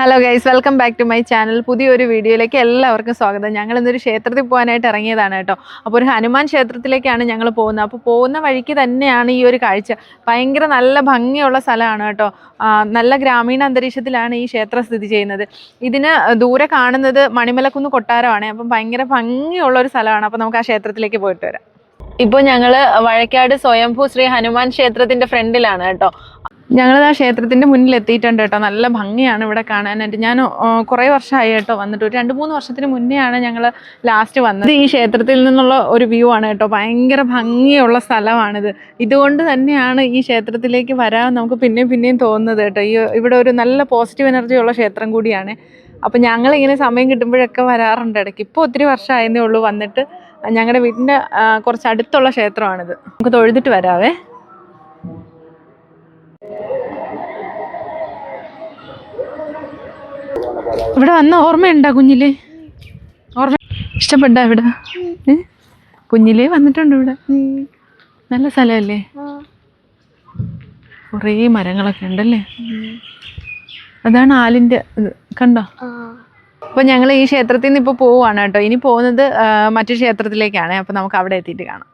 Hello guys welcome back to my channel പുതിയൊരു വീഡിയോയിലേക്ക് എല്ലാവർക്കും സ്വാഗതം. ഞങ്ങൾ ഇന്നൊരു ക്ഷേത്രത്തിൽ പോകാനായിട്ട് ഇറങ്ങിയതാണ് കേട്ടോ. അപ്പോൾ ഒരു ഹനുമാൻ ക്ഷേത്രത്തിലേക്കാണ് ഞങ്ങൾ പോകുന്നത്. അപ്പോൾ പോകുന്ന വഴിക്ക് തന്നെയാണ് ഈ ഒരു കാഴ്ച. ഭയങ്കര നല്ല ഭംഗിയുള്ള സ്ഥലമാണ് കേട്ടോ. നല്ല ഗ്രാമീണ അന്തരീക്ഷത്തിലാണ് ഈ ക്ഷേത്രം സ്ഥിതി ചെയ്യുന്നത്. ഇതിന് ദൂരെ കാണുന്നത് മണിമലക്കുന്ന് കൊട്ടാരമാണ്. അപ്പം ഭയങ്കര ഭംഗിയുള്ള ഒരു സ്ഥലമാണ്. അപ്പോൾ നമുക്ക് ആ ക്ഷേത്രത്തിലേക്ക് പോയിട്ട് വരാം. ഇപ്പോൾ ഞങ്ങൾ വഴക്കാട് സ്വയംഭൂ ശ്രീ ഹനുമാൻ ക്ഷേത്രത്തിന്റെ ഫ്രണ്ടിലാണ് കേട്ടോ. ഞങ്ങൾ ആ ക്ഷേത്രത്തിന്റെ മുന്നിൽ എത്തിയിട്ടുണ്ട് കേട്ടോ. നല്ല ഭംഗിയാണ് ഇവിടെ കാണാനായിട്ട്. ഞാൻ കുറേ വർഷമായി കേട്ടോ വന്നിട്ട്. ഒരു രണ്ട് മൂന്ന് വർഷത്തിന് മുന്നെയാണ് ഞങ്ങൾ ലാസ്റ്റ് വന്നത്. ഈ ക്ഷേത്രത്തിൽ നിന്നുള്ള ഒരു വ്യൂ ആണ് കേട്ടോ. ഭയങ്കര ഭംഗിയുള്ള സ്ഥലമാണിത്. ഇതുകൊണ്ട് തന്നെയാണ് ഈ ക്ഷേത്രത്തിലേക്ക് വരാൻ നമുക്ക് പിന്നെയും പിന്നെയും തോന്നുന്നത് കേട്ടോ. ഈ ഇവിടെ ഒരു നല്ല പോസിറ്റീവ് എനർജി ഉള്ള ക്ഷേത്രം കൂടിയാണ്. അപ്പം ഞങ്ങളിങ്ങനെ സമയം കിട്ടുമ്പോഴൊക്കെ വരാറുണ്ട് ഇടയ്ക്ക്. ഇപ്പോൾ ഒത്തിരി വർഷമായതേ ഉള്ളൂ വന്നിട്ട്. ഞങ്ങളുടെ വീടിന്റെ കുറച്ച് അടുത്തുള്ള ക്ഷേത്രമാണിത്. നമുക്ക് തൊഴുതിട്ട് വരാവേ. ഇവിടെ വന്ന ഓർമ്മയുണ്ടോ കുഞ്ഞിൽ? ഓർമ്മ ഇഷ്ടപ്പെട്ട ഇവിടെ? കുഞ്ഞിലേ വന്നിട്ടുണ്ട് ഇവിടെ. നല്ല സ്ഥലമല്ലേ? കുറേ മരങ്ങളൊക്കെ ഉണ്ടല്ലേ? അതാണ് ആലിന്റെ കണ്ടോ? അപ്പോൾ ഞങ്ങൾ ഈ ക്ഷേത്രത്തിൽ നിന്ന് ഇപ്പോൾ പോവുകയാണ് കേട്ടോ. ഇനി പോകുന്നത് മറ്റു ക്ഷേത്രത്തിലേക്കാണ്. അപ്പോൾ നമുക്ക് അവിടെ എത്തിയിട്ട് കാണാം.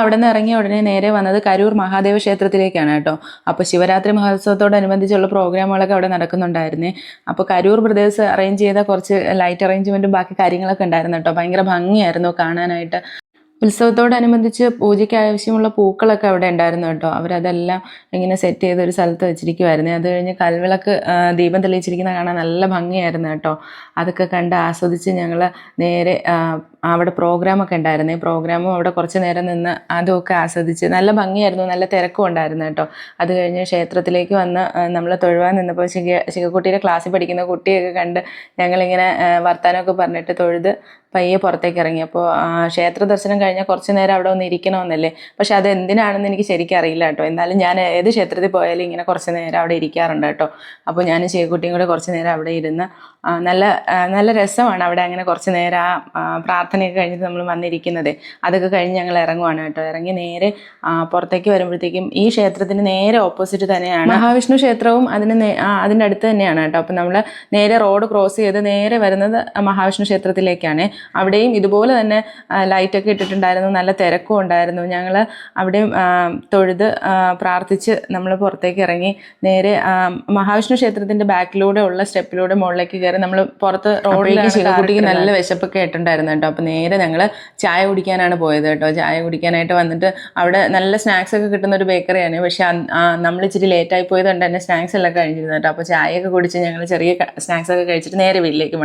അവിടെ നിന്ന് ഇറങ്ങിയ ഉടനെ നേരെ വന്നത് കരൂർ മഹാദേവ ക്ഷേത്രത്തിലേക്കാണ് കേട്ടോ. അപ്പോൾ ശിവരാത്രി മഹോത്സവത്തോടനുബന്ധിച്ചുള്ള പ്രോഗ്രാമുകളൊക്കെ അവിടെ നടക്കുന്നുണ്ടായിരുന്നു. അപ്പോൾ കരൂർ ബ്രദേഴ്സ് അറേഞ്ച് ചെയ്ത കുറച്ച് ലൈറ്റ് അറേഞ്ച്മെന്റും ബാക്കി കാര്യങ്ങളൊക്കെ ഉണ്ടായിരുന്നു കേട്ടോ. ഭയങ്കര ഭംഗിയായിരുന്നു കാണാനായിട്ട്. ഉത്സവത്തോടനുബന്ധിച്ച് പൂജയ്ക്ക് ആവശ്യമുള്ള പൂക്കളൊക്കെ അവിടെ ഉണ്ടായിരുന്നു കേട്ടോ. അവരതെല്ലാം ഇങ്ങനെ സെറ്റ് ചെയ്ത് ഒരു സ്ഥലത്ത് വെച്ചിരിക്കുമായിരുന്നു അത് കഴിഞ്ഞ് കൽവിളക്ക് ദീപം തെളിയിച്ചിരിക്കുന്ന കാണാൻ നല്ല ഭംഗിയായിരുന്നു കേട്ടോ. അതൊക്കെ കണ്ട് ആസ്വദിച്ച് ഞങ്ങൾ നേരെ അവിടെ പ്രോഗ്രാമൊക്കെ ഉണ്ടായിരുന്നു. പ്രോഗ്രാമും അവിടെ കുറച്ച് നേരം നിന്ന് അതുമൊക്കെ ആസ്വദിച്ച് നല്ല ഭംഗിയായിരുന്നു. നല്ല തിരക്കും ഉണ്ടായിരുന്നു കേട്ടോ. അത് കഴിഞ്ഞ് ക്ഷേത്രത്തിലേക്ക് വന്ന് നമ്മൾ തൊഴുവാൻ നിന്നപ്പോൾ ശിഖ ശിഖക്കുട്ടിയുടെ ക്ലാസ്സിൽ പഠിക്കുന്ന കുട്ടിയൊക്കെ കണ്ട് ഞങ്ങളിങ്ങനെ വർത്തമാനമൊക്കെ പറഞ്ഞിട്ട് തൊഴുത് പയ്യെ പുറത്തേക്ക് ഇറങ്ങി. അപ്പോൾ ക്ഷേത്ര ദർശനം കഴിഞ്ഞാൽ കുറച്ച് നേരം അവിടെ ഒന്ന് ഇരിക്കണമെന്നല്ലേ? പക്ഷെ അത് എന്തിനാണെന്ന് എനിക്ക് ശരിക്കും അറിയില്ല കേട്ടോ. എന്നാലും ഞാൻ ഏത് ക്ഷേത്രത്തിൽ പോയാലും ഇങ്ങനെ കുറച്ച് നേരം അവിടെ ഇരിക്കാറുണ്ട് കേട്ടോ. അപ്പോൾ ഞാൻ ചേക്കുട്ടിയും കൂടെ കുറച്ച് നേരം അവിടെ ഇരുന്ന് നല്ല നല്ല രസമാണ് അവിടെ അങ്ങനെ കുറച്ച് നേരം ആ പ്രാർത്ഥനയൊക്കെ കഴിഞ്ഞിട്ട് നമ്മൾ വന്നിരിക്കുന്നത്. അതൊക്കെ കഴിഞ്ഞ് ഞങ്ങൾ ഇറങ്ങുവാണ് കേട്ടോ. ഇറങ്ങി നേരെ പുറത്തേക്ക് വരുമ്പോഴത്തേക്കും ഈ ക്ഷേത്രത്തിന് നേരെ ഓപ്പോസിറ്റ് തന്നെയാണ്. മഹാവിഷ്ണു ക്ഷേത്രവും അതിന് അതിന്റെ അടുത്ത് തന്നെയാണ് കേട്ടോ. അപ്പം നമ്മൾ നേരെ റോഡ് ക്രോസ് ചെയ്ത് നേരെ വരുന്നത് മഹാവിഷ്ണു ക്ഷേത്രത്തിലേക്കാണ്. അവിടെയും ഇതുപോലെ തന്നെ ലൈറ്റൊക്കെ ഇട്ടിട്ടുണ്ടായിരുന്നു നല്ല തിരക്കും ഉണ്ടായിരുന്നു. ഞങ്ങൾ അവിടെയും തൊഴുത് പ്രാർത്ഥിച്ച് നമ്മൾ പുറത്തേക്ക് ഇറങ്ങി നേരെ മഹാവിഷ്ണു ക്ഷേത്രത്തിന്റെ ബാക്കിലൂടെ ഉള്ള സ്റ്റെപ്പിലൂടെ മുകളിലേക്ക് കയറി നമ്മൾ പുറത്ത് റോഡിലേക്ക് ശിവകുട്ടിക്ക് നല്ല വിശപ്പൊക്കെ ഇട്ടുണ്ടായിരുന്നു കേട്ടോ. അപ്പോൾ നേരെ ഞങ്ങൾ ചായ കുടിക്കാനാണ് പോയത് കേട്ടോ. ചായ കുടിക്കാനായിട്ട് വന്നിട്ട് അവിടെ നല്ല സ്നാക്സ് ഒക്കെ കിട്ടുന്ന ഒരു ബേക്കറിയാണ് പക്ഷേ നമ്മൾ ഇച്ചിരി ലേറ്റായി പോയത് കൊണ്ട് തന്നെ സ്നാക്സ് എല്ലാം കഴിഞ്ഞിരുന്നു കേട്ടോ. അപ്പോൾ ചായയൊക്കെ കുടിച്ച് ഞങ്ങൾ ചെറിയ സ്നാക്സ് ഒക്കെ കഴിച്ചിട്ട് നേരെ വീട്ടിലേക്ക്